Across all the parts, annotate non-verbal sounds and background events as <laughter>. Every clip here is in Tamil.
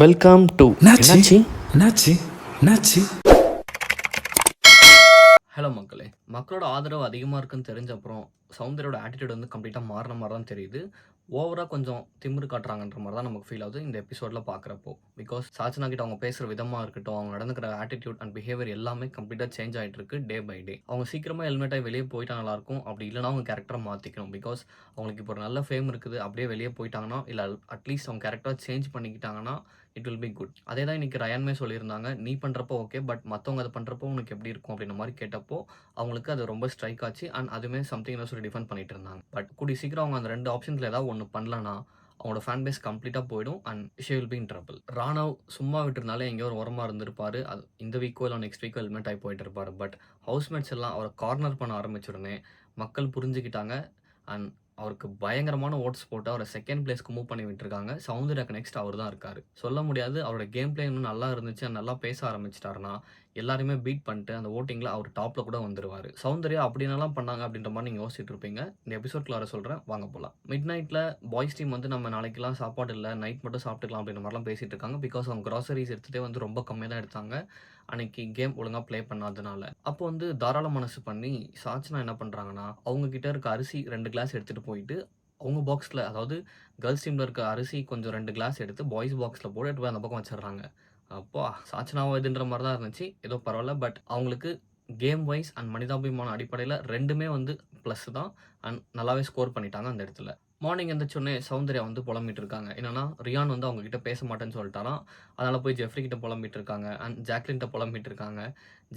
வெல்கம் டு என்னாச்சு? என்னாச்சு? என்னாச்சு? ஹலோ மக்களே. மக்களோட ஆதரவு அதிகமாக இருக்குன்னு தெரிஞ்ச அப்புறம் சௌந்தர்யோட ஆட்டிடியூட் வந்து கம்ப்ளீட்டாக மாறின மாதிரி தான் தெரியுது. ஓவராக கொஞ்சம் திமிரு காட்டுறாங்கன்ற மாதிரி தான் நமக்கு ஃபீல் ஆகுது இந்த எபிசோடில் பார்க்குறப்போ பிகாஸ் சாச்சனா கிட்ட அவங்க பேசுகிற விதமாக இருக்கட்டும் அவங்க நடந்துக்கிற ஆட்டிடியூட் அண்ட் பிஹேவியர் எல்லாமே கம்ப்ளீட்டாக சேஞ்ச் ஆகிட்டு இருக்கு டே பை டே அவங்க சீக்கிரமாக ஹெல்மெட் ஆகி வெளியே போயிட்டா நல்லாயிருக்கும் அப்படி இல்லைனா அவங்க கேரக்டரை மாற்றிக்கணும் பிகாஸ் அவங்களுக்கு இப்போ ஒரு நல்ல ஃபேம் இருக்குது. அப்படியே வெளியே போயிட்டாங்கன்னா இல்லை அட்லீஸ்ட் அவங்க கேரக்டரை சேஞ்ச் பண்ணிக்கிட்டாங்கன்னா இட் வில் பி குட் அதே தான் இன்றைக்கி ரயான்மே சொல்லியிருந்தாங்க. நீ பண்ணுறப்போ ஓகே பட் மற்றவங்க அதை பண்ணுறப்போ உனக்கு எப்படி இருக்கும் அப்படின்ற மாதிரி கேட்டப்போ அவங்களுக்கு அது ரொம்ப ஸ்ட்ரைக் ஆச்சு. அண்ட் அதுவுமே சம்திங் சொல்லி டிஃபெண்ட் பண்ணிட்டு இருந்தாங்க. பட் கூடி சீக்கிரம் அவங்க அந்த ரெண்டு ஆப்ஷன்ஸில் ஏதாவது ஒன்று பண்ணலனா அவங்களோட ஃபேன் பேஸ் கம்ப்ளீட்டாக போயிடும் and she will be in trouble Raanav சும்மா விட்டுருந்தாலே எங்கேயோ ஒரு உரமாக இருந்திருப்பார். அது இந்த வீக்கோ இல்லை நெக்ஸ்ட் வீக்கோ ஹெல்மெட் ஆகி போயிட்டு இருப்பார். பட் ஹவுஸ்மேட்ஸ் எல்லாம் அவரை கார்னர் பண்ண ஆரம்பிச்ச உடனே மக்கள் புரிஞ்சுக்கிட்டாங்க. அண்ட் அவருக்கு பயங்கரமான ஓட்ஸ் போட்டு அவரை செகண்ட் பிளேஸ்க்கு மூவ் பண்ணி விட்டுருக்காங்க. சவுந்தர்யாக்கு நெக்ஸ்ட் அவர் தான் இருக்கார். சொல்ல முடியாது அவரோட கேம் பிளே இன்னும் நல்லா இருந்துச்சு நல்லா பேச ஆரம்பிச்சிட்டாருன்னா எல்லாருமே பீட் பண்ணிட்டு அந்த ஓட்டிங்கில் அவர் டாப்பில் கூட வந்துடுவார் சௌந்தர்யா அப்படின்னலாம் பண்ணாங்க அப்படின்ற மாதிரி நீங்கள் யோசிச்சுட்டு இருப்பீங்க. இந்த எபிசோட்ல வர சொல்கிறேன் வாங்க போகலாம் மிட் நைட்டில் பாய்ஸ் டீம் வந்து நம்ம நாளைக்கெல்லாம் சாப்பாடு இல்லை நைட் மட்டும் சாப்பிட்டுக்கலாம் அப்படின்ற மாதிரிலாம் பேசிட்டு இருக்காங்க. பிகாஸ் அவங்க கிராசரிஸ் எடுத்துகிட்டே வந்து ரொம்ப கம்மியாக தான் எடுத்தாங்க. அன்னைக்கு கேம் ஒழுங்காக ப்ளே பண்ணாதனால. அப்போ வந்து தாராள மனசு பண்ணி சாச்சனா என்ன பண்ணுறாங்கன்னா அவங்கக்கிட்ட இருக்க அரிசி ரெண்டு கிளாஸ் எடுத்துகிட்டு போயிட்டு அவங்க பாக்ஸில் அதாவது கேர்ள்ஸ் டீமில் இருக்க அரிசி கொஞ்சம் ரெண்டு கிளாஸ் எடுத்து பாய்ஸ் பாக்ஸில் போட்டு போய் அந்த பக்கம் வச்சிடுறாங்க. அப்போ சாச்சனாவோ இதுன்ற மாதிரி தான் இருந்துச்சு. ஏதோ பரவாயில்ல பட் அவங்களுக்கு கேம் வைஸ் அண்ட் மனிதாபிமான அடிப்படையில் ரெண்டுமே வந்து ப்ளஸ் தான். அண்ட் நல்லாவே ஸ்கோர் பண்ணிட்டாங்க அந்த இடத்துல. மார்னிங் எந்திரிச்சோடனே சௌந்தர்யா வந்து புலம்பிட்டு இருக்காங்க என்னன்னா ரியான் வந்து அவங்க கிட்ட பேச மாட்டேன்னு சொல்லிட்டாராம். அதனால போய் ஜெஃப்ரி கிட்ட புலம்பிட்டு இருக்காங்க அண்ட் ஜாக்லின்ட்ட புலம்பிட்டு இருக்காங்க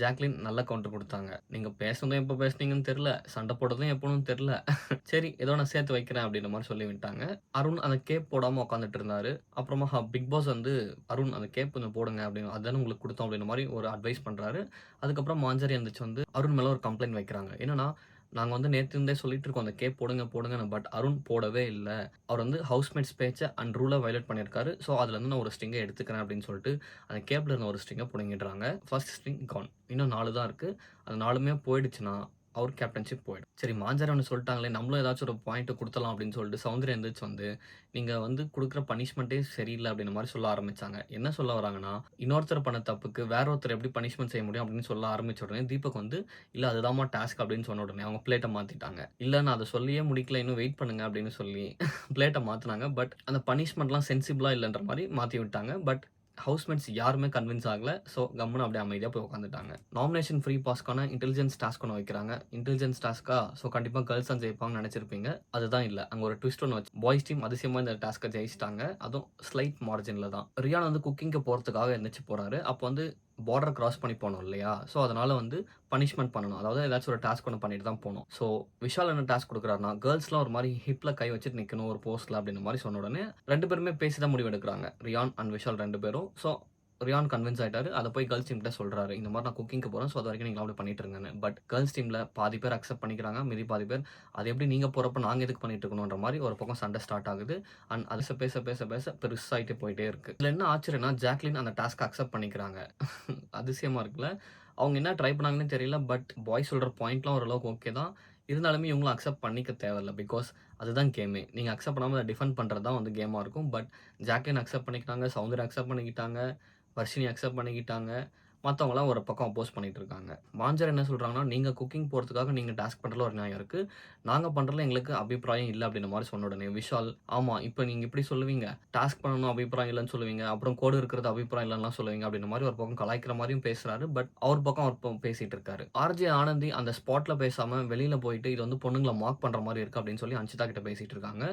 ஜாக்லின் நல்ல கவுண்டர் கொடுத்தாங்க. நீங்கள் பேசுனதும் எப்போ பேசுனீங்கன்னு தெரில சண்டை போடுறதும் எப்போன்னு தெரில <laughs> சரி ஏதோ நான் சேர்த்து வைக்கிறேன் அப்படின்ற மாதிரி சொல்லி விட்டாங்க. அருண் அந்த கேப் போடாமல் உட்காந்துட்டு இருந்தாரு. அப்புறமா பிக் பாஸ் வந்து அருண் அந்த கேப் கொஞ்சம் போடுங்க அப்படின்னு அதானே உங்களுக்கு கொடுத்தோம் அப்படின்ற மாதிரி ஒரு அட்வைஸ் பண்ணுறாரு அதுக்கப்புறம் மாஞ்சரி எந்திரிச்சு வந்து அருண் மேலே ஒரு கம்ப்ளைண்ட் வைக்கிறாங்க. என்னன்னா நாங்கள் வந்து நேற்று இருந்தே சொல்லிட்டு இருக்கோம் அந்த கேப் போடுங்க போடுங்க பட் அருண் போடவே இல்லை. அவர் வந்து ஹவுஸ்மேட்ஸ் பேச்சை அண்ட் ரூலை வயலேட் பண்ணியிருக்காரு. ஸோ அதுலேருந்து நான் ஒரு ஸ்ட்ரிங்கை எடுத்துக்கிறேன் அப்படின்னு சொல்லிட்டு அந்த கேப்பில் இருந்த ஒரு ஸ்ட்ரிங்கை பிடுங்கிடுறாங்க. ஃபர்ஸ்ட் ஸ்ட்ரிங் கான் இன்னும் நாலு தான் இருக்குது அது நாலுமே போயிடுச்சுன்னா அவர் கேப்டன்ஷிப் போயிடும். சரி மாஞ்சாரி ஒன்று சொல்லிட்டாங்களே நம்மளும் ஏதாச்சும் ஒரு பாயிண்ட்டை கொடுத்தலாம் அப்படின்னு சொல்லிட்டு சவுந்தர் எந்திரிச்சு வந்து நீங்கள் வந்து கொடுக்குற பனிஷ்மெண்ட்டே சரியில்லை அப்படின்ற மாதிரி சொல்ல ஆரம்பிச்சாங்க. என்ன சொல்ல வராங்கன்னா இன்னொருத்தர் பண்ண தப்புக்கு வேற ஒருத்தர் எப்படி பனிஷ்மெண்ட் செய்ய முடியும் அப்படின்னு சொல்ல ஆரம்பிச்ச உடனே தீபக் வந்து இல்லை அதுதாம்மா டாஸ்க் அப்படின்னு சொன்ன உடனே அவங்க பிளேட்டை மாற்றிட்டாங்க இல்லை நான் அதை சொல்லியே முடிக்கல இன்னும் வெயிட் பண்ணுங்க அப்படின்னு சொல்லி பிளேட்டை மாற்றினாங்க பட் அந்த பனிஷ்மெண்ட்லாம் சென்சிபிளாக இல்லைன்ற மாதிரி மாற்றி விட்டாங்க. பட் ஹவுஸ்மேட்ஸ் யாருமே கன்வின்ஸ் ஆகல. ஸோ கம்முன்னு அப்படியே அமைதியாக போய் உட்காந்துட்டாங்க நாமினேஷன் ஃப்ரீ பாஸ்க்கான இன்டெலிஜென்ஸ் டாஸ்க் ஒன்று வைக்கிறாங்க. இன்டெலிஜென்ஸ் டாஸ்க்கா ஸோ கண்டிப்பாக கேர்ள்ஸ் தான் ஜெயிப்பாங்கன்னு நினச்சிருப்பீங்க. அதுதான் இல்லை. அங்கே ஒரு ட்விஸ்ட் ஒன்று வச்சு பாய்ஸ் டீம் அதிசயமாக இந்த டாஸ்க்கை ஜெயிச்சிட்டாங்க. அதுவும் ஸ்லைட் மார்ஜினில் தான். ரியான் வந்து குக்கிங்க்கு போகிறதுக்காக எந்திரிச்சு போகிறாரு அப்போ வந்து பார்டர் கிராஸ் பண்ணி போகணும் இல்லையா? ஸோ அதனால் வந்து பனிஷ்மெண்ட் பண்ணணும். அதாவது ஏதாச்சும் ஒரு டாஸ்க் ஒன்று பண்ணிட்டு தான் போகணும் ஸோ விஷால் என்ன டாஸ்க் கொடுக்குறாருனா கேர்ள்ஸ்லாம் ஒரு மாதிரி ஹிப்பில் கை வச்சுட்டு நிற்கணும் ஒரு போஸ்ட்டில் அப்படின்ற மாதிரி சொன்ன உடனே ரெண்டு பேருமே பேசி தான் முடிவு எடுக்கிறாங்க ரியான் அண்ட் விஷால் ரெண்டு பேரும். ஸோ ரியான் கன்வின்ஸ் ஆயிட்டாரு. அதை போய் கேர்ள்ஸ் டீம்கிட்ட சொல்கிறாரு இந்த மாதிரி நான் குக்கிங்க்கு போகிறேன் ஸோ அது வரைக்கும் நீங்கள் அப்படி பண்ணிட்டு இருங்கன்னு. பட் கேர்ள்ஸ் டீமில் பாதி பேர் அக்செப்ட் பண்ணிக்கிறாங்க. மீதி பாதி பேர் அது எப்படி நீங்கள் போகிறப்ப நாங்கள் எதுக்கு பண்ணிட்டு இருக்கணுன்ற மாதிரி ஒரு பக்கம் சண்டை ஸ்டார்ட் ஆகுது. அண்ட் அது பேச பேச பேச பெருசாகிட்டே போயிட்டே இருக்கு. இதில் என்ன ஆச்சரியம்னா ஜாக்லின் அந்த டாஸ்க் அக்செப்ட் பண்ணிக்கிறாங்க. <laughs> அதிசயமாக இருக்குல்ல. அவங்க என்ன ட்ரை பண்ணாங்கன்னு தெரியல. பட் பாய் சொல்கிற பாயிண்ட்லாம் ஓரளவுக்கு ஓகே தான். இருந்தாலுமே இவங்களும் அக்செப்ட் பண்ணிக்க தேவையில்ல. பிகாஸ் அதுதான் கேமே நீங்கள் அக்செப்ட் பண்ணாமல் அதை டிஃபெண்ட் பண்ணுறது தான் வந்து கேமாக இருக்கும். பட் ஜாக்லின் அக்செப்ட் பண்ணிக்கிட்டாங்க. சவுந்தர் அக்செப்ட் பண்ணிக்கிட்டாங்க. வர்ஷினி அக்செப்ட் பண்ணிக்கிட்டாங்க. மற்றவங்களாம் ஒரு பக்கம் அப்போஸ் பண்ணிகிட்டு இருக்காங்க மாஞ்சர் என்ன சொல்கிறாங்கன்னா நீங்கள் குக்கிங் போகிறதுக்காக நீங்கள் டாஸ்க் பண்ணுறதுல ஒரு நியாயம் இருக்குது நாங்கள் பண்ணுறதுல எங்களுக்கு அபிப்பிராயம் இல்லை அப்படின்ற மாதிரி சொன்ன உடனே விஷால் ஆமாம் இப்போ நீங்கள் இப்படி சொல்லுவீங்க. டாஸ்க் பண்ணணும் அபிப்பிராயம் இல்லைன்னு சொல்லுவீங்க. அப்புறம் கோடு இருக்கிறது அபிப்பிராயம் இல்லைன்னா சொல்லுவீங்க அப்படின்ற மாதிரி ஒரு பக்கம் கலாய்க்கிற மாதிரியும் பேசுகிறாரு பட் அவர் பக்கம் அவர் பக்கம் பேசிகிட்டு இருக்காரு. ஆர்ஜே ஆனந்தி அந்த ஸ்பாட்டில் பேசாமல் வெளியில் போயிட்டு இது வந்து பொண்ணுங்களை மார்க் பண்ணுற மாதிரி இருக்கு அப்படின்னு சொல்லி அன்சிதா கிட்ட பேசிகிட்டு இருக்காங்க.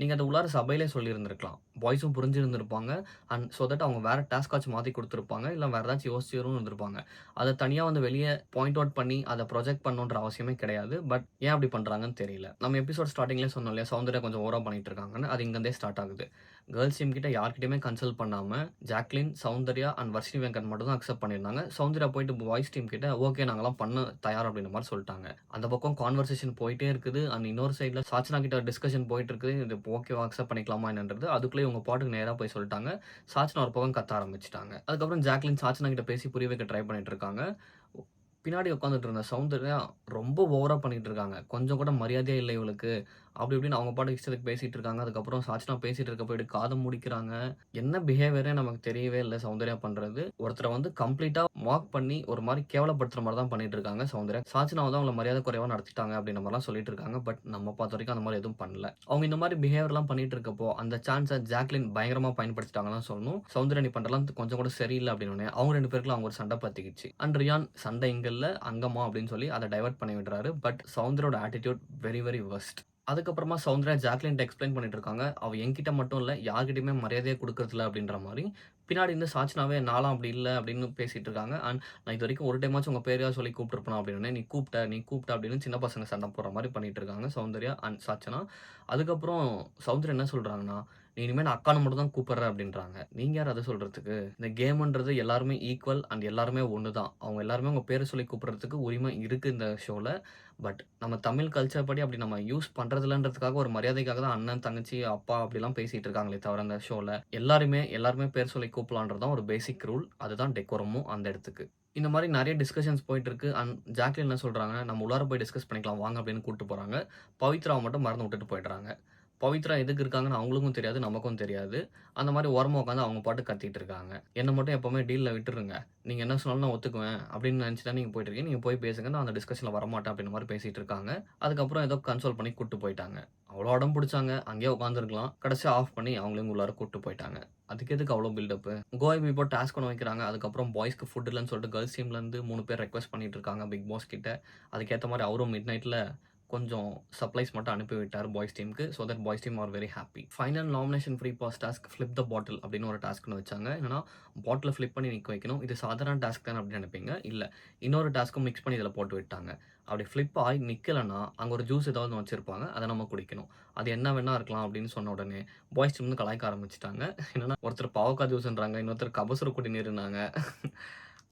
நீங்கள் அதை உள்ளார சபையிலே சொல்லியிருந்திருக்கலாம். பாய்ஸும் புரிஞ்சிருந்திருப்பாங்க. அண்ட் ஸோ தட் அவங்க வேறு டாஸ்க் ஆச்சு கொடுத்துருப்பாங்க. இல்லை வேறு ஏதாச்சும் யோசிச்சிரும் இருந்திருப்பாங்க அதை தனியாக வந்து வெளியே பாயிண்ட் அவுட் பண்ணி அதை ப்ரொஜெக்ட் பண்ணணுன்ற அவசியமே கிடையாது. பட் ஏன் அப்படி பண்ணுறாங்கன்னு தெரியல. நம்ம எபிசோட் ஸ்டார்டிங்லேயே சொன்னோம் இல்லையா? சௌந்தர்யா கொஞ்சம் ஓரம் பண்ணிட்டு இருக்காங்கன்னு. அது இங்கேருந்தே ஸ்டார்ட் ஆகுது. கேர்ள்ஸ் டீம் கிட்ட யார்கிட்டயுமே கன்சல்ட் பண்ணாமல் ஜாக்லின் சௌந்தர்யா அண்ட் வர்ஷினி வெங்கட் மட்டும் தான் அக்செப்ட் பண்ணியிருந்தாங்க. சௌந்தர்யா போயிட்டு பாய்ஸ் டீம் கிட்ட ஓகே நாங்களாம் பண்ண தயார் அப்படின்ற மாதிரி சொல்லிட்டாங்க. அந்த பக்கம் கான்வர்சேஷன் போயிட்டே இருக்குது. அண்ட் இன்னொரு சைடில் சாச்சனா கிட்ட டிஸ்கஷன் போயிட்டு இருக்குது. இது ஓகேவா அக்செப்ட் பண்ணிக்கலாமா என்னன்றது அதுக்குள்ளே இவங்க பாட்டுக்கு நேராக போய் சொல்லிட்டாங்க. சாச்சனா ஒரு பக்கம் கத்த ஆரம்பிச்சிட்டாங்க. அதுக்கப்புறம் ஜாக்லின் சாச்சனா கிட்ட பேசி புரிய வைக்க ட்ரை பண்ணிட்டு இருக்காங்க. பின்னாடி உட்காந்துட்டு இருந்த சௌந்தர்யா ரொம்ப ஓவரா பண்ணிட்டு இருக்காங்க. கொஞ்சம் கூட மரியாதையே இல்லை இவளுக்கு. அப்படி இப்படின்னு அவங்க பாட்டு இஷ்டத்துக்கு பேசிட்டு இருக்காங்க. அதுக்கப்புறம் சாட்சினா பேசிட்டு இருக்க போயிட்டு காதம் முடிக்கிறாங்க என்ன பிஹேவியரே நமக்கு தெரியவே இல்லை சௌந்தர்யா பண்றது. ஒருத்தரை வந்து கம்ப்ளீட்டா மார்க் பண்ணி ஒரு மாதிரி கேவலப்படுத்துற மாதிரி தான் பண்ணிட்டு இருக்காங்க சௌந்தர்யா. சாட்சினா வந்து அவங்கள மரியாதை குறைவா நடத்திட்டாங்க அப்படின்ற மாதிரிலாம் சொல்லிட்டு இருக்காங்க. பட் நம்ம பார்த்த வரைக்கும் அந்த மாதிரி எதுவும் பண்ணல. அவங்க இந்த மாதிரி பிஹேவியர்லாம் பண்ணிட்டு இருக்கப்போ, அந்த சான்ஸை ஜாக்லின் பயங்கரமா பயன்படுத்திட்டாங்கன்னு சொல்லணும். சௌந்தர்யா நீ பண்றதெல்லாம் கொஞ்சம் கூட சரியில்லை அப்படின்னு அவங்க ரெண்டு பேருக்குலாம் அவங்க ஒரு சண்டை பத்திக்கிச்சு. அண்ட் ரியான் சண்டை இங்க இல்ல, அங்கம்மா அப்படின்னு சொல்லி அதை டைவர்ட் பண்ணி விடுறாரு. பட் சௌந்தரோட ஆட்டிடியூட் வெரி வெரி வர்ஸ்ட் அதுக்கப்புறமா சவுந்தரா ஜாக்லின்ட்ட எக்ஸ்பிளைன் பண்ணிட்டு இருக்காங்க. அவள் என்கிட்ட மட்டும் இல்லை யார்கிட்டயுமே மரியாதையை கொடுக்கறதில்ல அப்படின்ற மாதிரி பின்னாடி இருந்து சாச்சினாவே நாளாம் அப்படி இல்லை அப்படின்னு பேசிட்டு இருக்காங்க. அண்ட் நான் இது வரைக்கும் ஒரு டைமாச்சும் உங்கள் பேரையாவது சொல்லி கூப்பிட்டுருப்பனா அப்படின்னு நீ கூப்பிட்ட, நீ கூப்பிட்ட அப்படின்னு சின்ன பசங்க சண்டை போடுற மாதிரி பண்ணிட்டு இருக்காங்க சௌந்தர்யா அண்ட் சாச்சனா. அதுக்கப்புறம் சௌந்தர்யா என்ன சொல்கிறாங்கன்னா நீ இனிமேல் நான் அக்கான்னு மட்டும் தான் கூப்பிடுற அப்படின்றாங்க. நீங்க யார் அதை சொல்றதுக்கு? இந்த கேம்ன்றது எல்லாருமே ஈக்குவல் அண்ட் எல்லாருமே ஒன்று தான். அவங்க எல்லாருமே அவங்க பேரை சொல்லி கூப்பிடுறதுக்கு உரிமை இருக்கு இந்த ஷோல. பட் நம்ம தமிழ் கல்ச்சர் படி அப்படி நம்ம யூஸ் பண்றதில்லன்றதுக்காக ஒரு மரியாதைக்காக தான் அண்ணன், தங்கச்சி, அப்பா அப்படிலாம் பேசிட்டு இருக்காங்களே தவிர அந்த ஷோல. எல்லாருமே எல்லாருமே பேர் சொல்லி கூப்பிடலான்றதான் ஒரு பேசிக் ரூல். அதுதான் டெக்கோரமும் அந்த இடத்துக்கு. இந்த மாதிரி நிறைய டிஸ்கஷன்ஸ் போயிட்டு இருக்கு. அண்ட் ஜாக்லின் என்ன சொல்றாங்க, நம்ம உள்ளார போய் டிஸ்கஸ் பண்ணிக்கலாம் வாங்க அப்படின்னு கூப்பிட்டு போறாங்க. பவித்ராவை மட்டும் மறந்து விட்டுட்டு போயிடுறாங்க. பவித்ரா எதுக்கு இருக்காங்கன்னு அவங்களுக்கும் தெரியாது, நமக்கும் தெரியாது. அந்த மாதிரி ஓரமா உட்காந்து அவங்க பாட்டு கத்திட்டு இருக்காங்க. என்னை மட்டும் எப்பவுமே டீலில் விட்டுருங்க. நீங்கள் என்ன சொன்னாலும் நான் ஒத்துக்குவேன் அப்படின்னு நினைச்சு தான் நீங்க போயிட்டு இருக்கீங்க. போய் பேசுங்க. நான் அந்த டிஸ்கஷனில் வரமாட்டேன் அப்படின்ற மாதிரி பேசிகிட்டு இருக்காங்க. அதுக்கப்புறம் ஏதோ கன்சோல் பண்ணி கூட்டு போயிட்டாங்க. அவ்வளோ உடம்பு பிடிச்சாங்க அங்கேயே உட்காந்துருக்கலாம். கடைசியாக ஆஃப் பண்ணி அவங்களையும் உள்ளார கூட்டு போயிட்டாங்க. அதுக்கு எதுக்கு அவ்வளோ பில்டப்பு? கோய் பிக் டாஸ்க் ஒன்று வைக்கிறாங்க. அதுக்கப்புறம் பாய்ஸ்க்கு ஃபுட் இல்லைன்னு சொல்லிட்டு கேர்ள்ஸ் டீம்லேருந்து மூணு பேர் ரெக்வெஸ்ட் பண்ணிட்டு இருக்காங்க பிக் பாஸ் கிட்ட. அதுக்கேற்ற மாதிரி அவரும் மிட் நைட்டில் கொஞ்சம் சப்ளைஸ் மட்டும் அனுப்பிவிட்டார் பாய்ஸ் டீமுக்கு so that boys team are very happy final nomination free pass task flip the bottle அப்படின்னு ஒரு டாஸ்க்னு வச்சாங்க. என்னன்னா பாட்டில் ஃபிளிப் பண்ணி நிற்க வைக்கணும். இது சாதாரண டாஸ்க் தானே அப்படின்னு நினைப்பீங்க. இல்லை இன்னொரு டாஸ்க்கும் மிக்ஸ் பண்ணி இதில் போட்டு விட்டாங்க. அப்படி ஃப்ளிப் ஆகி நிற்கலைன்னா அங்கே ஒரு ஜூஸ் ஏதாவது வச்சுருப்பாங்க அதை நம்ம குடிக்கணும். அது என்ன வேணா இருக்கலாம் அப்படின்னு சொன்ன உடனே, பாய்ஸ் டீம் வந்து கலாய்க்க ஆரம்பிச்சிட்டாங்க என்னன்னா ஒருத்தர் பாவக்காய் ஜூஸ்ன்றாங்க. இன்னொருத்தர் கபசுர குடிநீர்னாங்க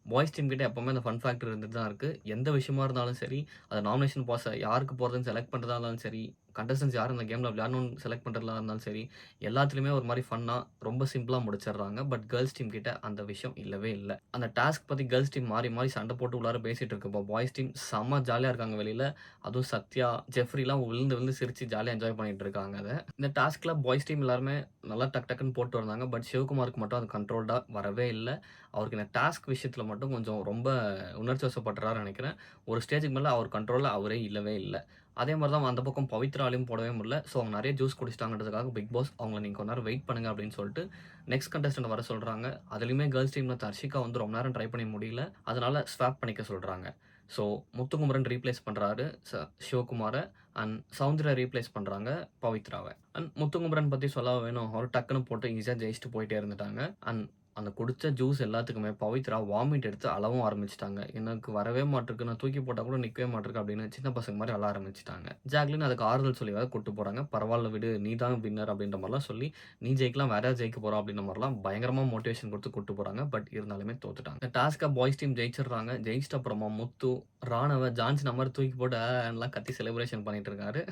பாய்ஸ் டீம் கிட்டே எப்பவுமே அந்த ஃபன் ஃபேக்டர் இருந்துட்டு தான் இருக்குது எந்த விஷயமா இருந்தாலும் சரி, அது நாமினேஷன் பாஸ் யாருக்கு போகிறதுன்னு செலக்ட் பண்ணுறதா இருந்தாலும் சரி, கண்டஸ்டன்ஸ் யார் இந்த கேமில் விளையாடணும்னு செலக்ட் பண்ணுறதுலாம் இருந்தாலும் சரி, எல்லாத்துலேயுமே ஒரு மாதிரி ஃபன்னாக ரொம்ப சிம்பிளாக முடிச்சிடுறாங்க. பட் கேர்ள்ஸ் டீம் கிட்ட அந்த விஷயம் இல்லவே இல்லை அந்த டாஸ்க் பற்றி கேர்ள்ஸ் டீம் மாறி மாறி சண்டை போட்டு உள்ளார பேசிகிட்டு இருக்கப்போ, பாய்ஸ் டீம் செம்ம ஜாலியாக இருக்காங்க வெளியில் அதுவும் சத்யா, ஜெஃப்ரிலாம் விழுந்து விழுந்து சிரித்து ஜாலியாக என்ஜாய் பண்ணிட்டு இருக்காங்க அதை இந்த டாஸ்க்கில் பாய்ஸ் டீம் எல்லாருமே நல்லா டக் டக்குன்னு போட்டு வந்தாங்க. பட் சிவகுமாருக்கு மட்டும் அது கண்ட்ரோல்டாக வரவே இல்லை அவருக்கு இந்த டாஸ்க் விஷயத்தில் மட்டும் கொஞ்சம் ரொம்ப உணர்ச்சி வசப்படுறாரு நினைக்கிறேன். ஒரு ஸ்டேஜுக்கு மேலே அவர் கண்ட்ரோலில் அவரே இல்லவே இல்லை அதே மாதிரி தான் அந்த பக்கம் பவித்ராலையும் போடவே முடியல. ஸோ அவங்க நிறைய ஜூஸ் குடிச்சிட்டாங்கன்றதுக்காக பிக் பாஸ் அவங்கள நீங்கள் கொஞ்ச நேரம் வெயிட் பண்ணுங்க அப்படின்னு சொல்லிட்டு, நெக்ஸ்ட் கண்டஸ்டன்ட் வர சொல்கிறாங்க அதுலேயுமே கேர்ள்ஸ் டீமில் தர்ஷிகா வந்து ரொம்ப நேரம் ட்ரை பண்ண முடியல. அதனால ஸ்வாப் பண்ணிக்க சொல்கிறாங்க ஸோ முத்துக்குமரன் ரீப்ளேஸ் பண்ணுறாரு ச சிவகுமாரை அண்ட் சௌந்தர்யா ரீப்ளேஸ் பண்ணுறாங்க பவித்ராவை அண்ட் முத்துக்குமரன் பற்றி சொல்ல வேணும். அவர் டக்குன்னு போட்டு ஈஸியாக ஜெயிச்சுட்டு போயிட்டே இருந்துட்டாங்க. அண்ட் அந்த குடித்த ஜூஸ் எல்லாத்துக்குமே பவித்ரா வாமிட் எடுத்து அளவும் ஆரம்பிச்சிட்டாங்க எனக்கு வரவே மாட்டிருக்கு. நான் தூக்கி போட்டால் கூட நிற்கவே மாட்டிருக்கு அப்படின்னு சின்ன பசங்க மாதிரி அழ ஆரம்பிச்சிட்டாங்க ஜாக்லின் அதுக்கு ஆறுதல் சொல்லி வேறு கூட்டு போகிறாங்க பரவாயில்ல விடு. நீ தான் வின்னர் அப்படின்ற மாதிரிலாம் சொல்லி, நீ ஜெயிக்கலாம் வேற ஜெயிக்க போகிறோம் அப்படின்ற மாதிரிலாம் பயங்கரமாக மோட்டிவேஷன் கொடுத்து கூட்டு போகிறாங்க பட் இருந்தாலுமே தோத்துட்டாங்க. டாஸ்க்காக பாய்ஸ் டீம் ஜெயிச்சிடுறாங்க. ஜெயிச்சிட்ட அப்புறமா முத்து, ராணவ ஜான்சன மாதிரி தூக்கி போட்டு எல்லாம் கத்தி செலிப்ரேஷன் பண்ணிட்டு இருக்காரு.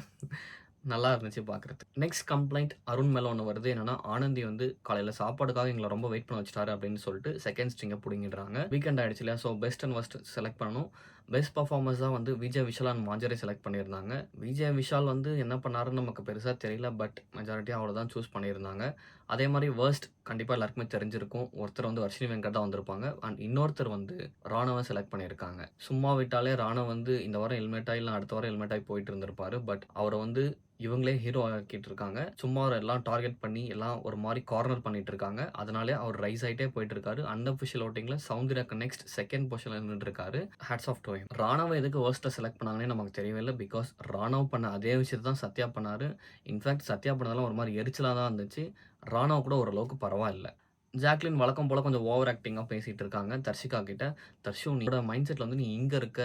நல்லா இருந்துச்சு பார்க்குறது நெக்ஸ்ட் கம்ப்ளைண்ட் அருண் மேலே ஒன்று வருது. என்னன்னா, ஆனந்தி வந்து காலையில் சாப்பாடுக்காக எங்களை ரொம்ப வெயிட் பண்ண வச்சிட்டாரு அப்படின்னு சொல்லிட்டு செகண்ட் ஸ்ட்ரிங்கை பிடிங்கிடுறாங்க வீக்கெண்ட் ஆயிடுச்சு இல்லையா? So best and worst select பண்ணணும். பெஸ்ட் பெர்ஃபார்மர்ஸா வந்து விஜய் விஷால் அண்ட் மாஞ்சரி செலக்ட் பண்ணியிருந்தாங்க. விஜய் விஷால் வந்து என்ன பண்ணாருன்னு நமக்கு பெருசாக தெரியல. பட் மெஜாரிட்டியாக அவ்வளோ தான் சூஸ் பண்ணியிருந்தாங்க. அதே மாதிரி வேர்ஸ்ட் கண்டிப்பாக எல்லாருக்குமே தெரிஞ்சிருக்கும். ஒருத்தர் வந்து வர்ஷினி வெங்கட் தான் வந்திருப்பாங்க. அண்ட் இன்னொருத்தர் வந்து ராணுவம் செலக்ட் பண்ணியிருக்காங்க. சும்மா விட்டாலே ராணுவ வந்து இந்த வாரம் ஹெல்மெட்டாக இல்லை அடுத்த வாரம் எலிமினேட் போயிட்டு இருந்திருப்பாரு. பட் அவரை வந்து இவங்களே ஹீரோ ஆக்கிட்டு இருக்காங்க. சும்மா அவர் எல்லாம் டார்கெட் பண்ணி எல்லாம் ஒரு மாதிரி கார்னர் பண்ணிட்டு இருக்காங்க. அதனாலே அவர் ரைஸ் ஆகிட்டே போயிட்டு இருக்காரு. அன்அஃபிஷியல் ஓட்டிங்கில் சவுந்தரக்கு நெக்ஸ்ட் செகண்ட் பொசிஷனில் நின்று இருக்காரு. Hats off to him. Raanav எதுக்கு ஓஸ்ட்டை செலக்ட் பண்ணாங்கன்னே நமக்கு தெரியவே இல்லை பிகாஸ் ராணவ் பண்ண அதே விஷயத்த தான் சத்யா பண்ணார் இன்ஃபேக்ட் சத்யா பண்ணதெல்லாம் ஒரு மாதிரி எரிச்சலாக தான் இருந்துச்சு. ராணவ் கூட ஓரளவுக்கு பரவாயில்ல. ஜாக்லின் வழக்கம் போல் கொஞ்சம் ஓவர் ஆக்டிங்காக பேசிகிட்டு இருக்காங்க தர்ஷிகா கிட்ட. தர்ஷு உன்னோட மைண்ட் செட்டில் வந்து நீ இங்கே இருக்க.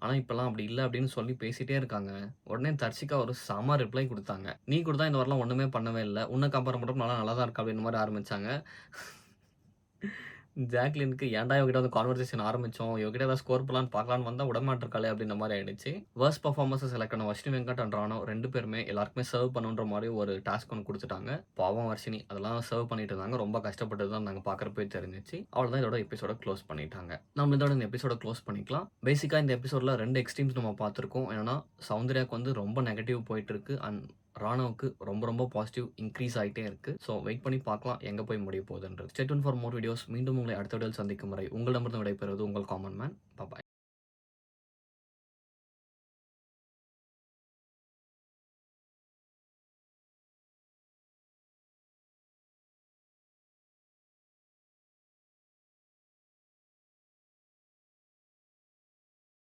ஆனால் இப்போலாம் அப்படி இல்லை அப்படின்னு சொல்லி பேசிகிட்டே இருக்காங்க. உடனே தர்ஷிகா ஒரு சம ரிப்ளை கொடுத்தாங்க நீ கூட தான் இந்த வாரம்லாம் ஒன்றுமே பண்ணவே இல்லை உன்னை கம்பேர் பண்றப்ப நல்லா நல்லா தான் இருக்கா அப்படின்ற மாதிரி ஆரம்பித்தாங்க ஜாக்லினுக்கு ஏன்டா இவகிட்ட வந்து கான்வர்சேஷன் ஆரம்பிச்சோம். இவகிட்ட ஏதாவது ஸ்கோர் பண்ணலான்னு பார்க்கலான்னு வந்தால் விடமாட்டிருக்காளே அப்படின்ற மாதிரி ஆயிடுச்சு. வொர்ஸ்ட் பெர்ஃபார்மர்ஸ செலக்ட் பண்ண வர்ஷினி வெங்கட் அண்ட் ராணவ் 2 பேருமே எல்லாருக்குமே சர்வ் பண்ணுன்ற மாதிரி ஒரு டாஸ்க் ஒன்று கொடுத்துட்டாங்க பாவம் வர்ஷினி அதெல்லாம் சர்வ் பண்ணிட்டு இருந்தாங்க. ரொம்ப கஷ்டப்பட்டு தான் நாங்க தெரிஞ்சிச்சு தெரிஞ்சுச்சு. அவ்வளவுதான் இதோட எபிசோட க்ளோஸ் பண்ணிட்டாங்க. நம்ம இதோட இந்த எபிசோட க்ளோஸ் பண்ணிக்கலாம். பேசிக்காக இந்த எபிசோடில் ரெண்டு எக்ஸ்ட்ரீம்ஸ் நம்ம பார்த்துருக்கோம் ஏன்னா சௌந்தர்யாவுக்கு வந்து ரொம்ப நெகட்டிவ் போயிட்டு இருக்கு. அண்ட் ராணுவுக்கு ரொம்ப ரொம்ப பாசிட்டிவ் இன்க்ரீஸ் ஆகிட்டே இருக்குது ஸோ வெயிட் பண்ணி பார்க்கலாம் எங்கே போய் முடிய போகுதுன்றது. ஸ்டேட் ஃபார் மோர் வீடியோஸ் மீண்டும் உங்களை அடுத்த வீடியோவில் சந்திக்கும் முறை உங்களிடமிருந்து விடைபெறுவது உங்கள் காமன் மேன். பாய்